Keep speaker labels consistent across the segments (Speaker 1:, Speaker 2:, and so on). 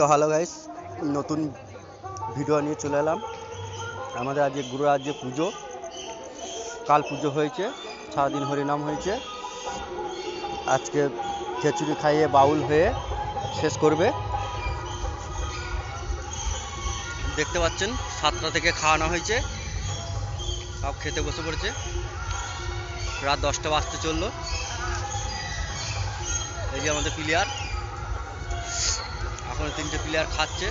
Speaker 1: তো hello guys নতুন video নিয়ে চলে এলাম। আমাদের আজকে গুরু আজকে পুজো। কাল পুজো হয়েছে, সারাদিন হরিনাম হয়েছে। আজকে খিচুড়ি খাইয়ে বাউল হয়ে শেষ করবে। দেখতে পাচ্ছেন, সাতটা থেকে খাওয়ানো হয়েছে। সব খেতে বসে পড়েছে। রাত দশটা বাজতে চলল। এই যে আমাদের প্লেয়ার এখন তিনটে প্লেয়ার খাচ্ছে।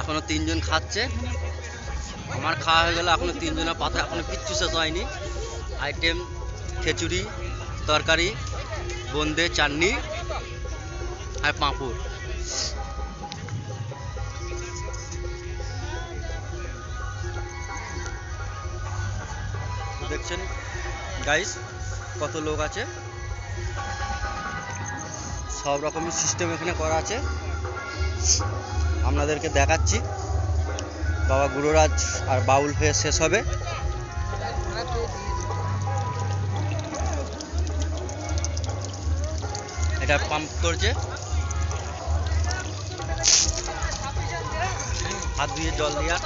Speaker 1: এখনও তিনজন খাচ্ছে। আমার খাওয়া হয়ে গেল, এখনও তিনজনের পাতা এখনও কিচ্ছু শেষ হয়নি। আইটেম খিচুড়ি, তরকারি বোঁদে চাটনি আর পাঁপড়। দেখছেন। গাইস কত লোক আছে? সব রকমের সিস্টেম এখানে করা আছে। আপনাদেরকে দেখাচ্ছি। বাবা গুরুরাজ আর বাউল হয়ে শেষ হবে। এটা পাম্প করছে। হাত দিয়ে জল দিয়া।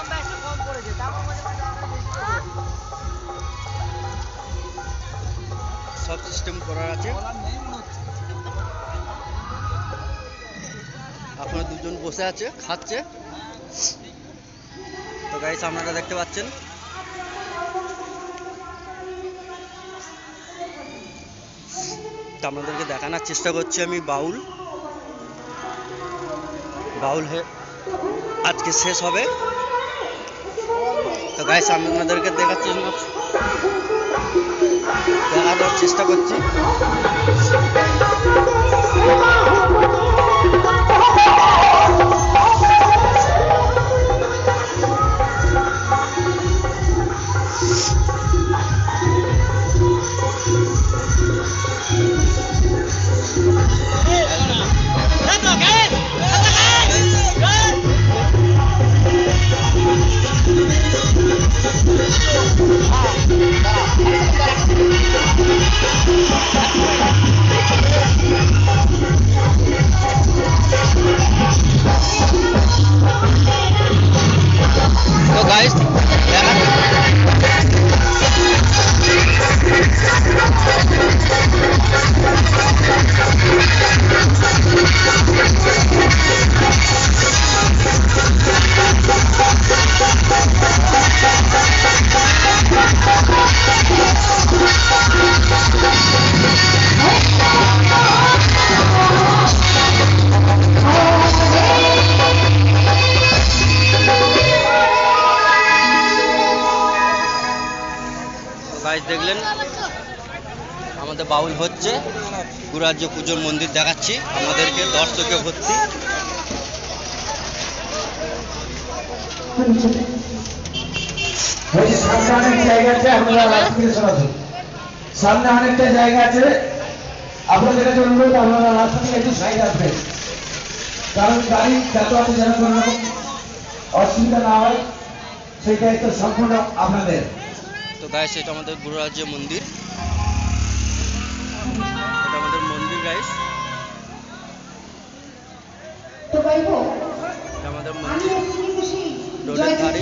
Speaker 1: সব সিস্টেম করার আছে। আপনারা দুজন বসে আছে, খাচ্ছে। তো গাইস আপনারা দেখতে পাচ্ছেন। আপনাদেরকে দেখানোর চেষ্টা করছি আমি বাউল। বাউল হে আজকে শেষ হবে। তো গাইস আপনাদেরকে দেখাচ্ছি দেখানোর চেষ্টা করছি। আমাদের বাউল হচ্ছে। গুরাজ্য পুজোর মন্দির দেখাচ্ছি। আমাদেরকে দর্শকে ভর্তি।
Speaker 2: সামনে আছে অনেকটা জায়গা আছে। আপনাদের কাছে অনুরোধ আপনারা রাস্তা থেকে একটু সাইড আসবেন। কারণ গাড়ি যাতায়াতে যেন কোনো রকম অসুবিধা না হয় সেই দায়িত্ব সম্পূর্ণ আপনাদের।
Speaker 1: তো গাইস এটা আমাদের গুরুরাজ্য মন্দির। এটা আমাদের আমি মন্দির রোডের
Speaker 3: ধারে।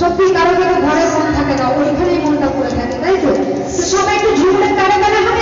Speaker 3: সত্যি
Speaker 1: কারও কারও
Speaker 3: ঘরে
Speaker 1: মন
Speaker 3: থাকে না ওইখানেই
Speaker 1: মনটা পড়ে
Speaker 3: থাকে, তাই তো? সবাই একটু ঝুমড়ের কারও তারে হবে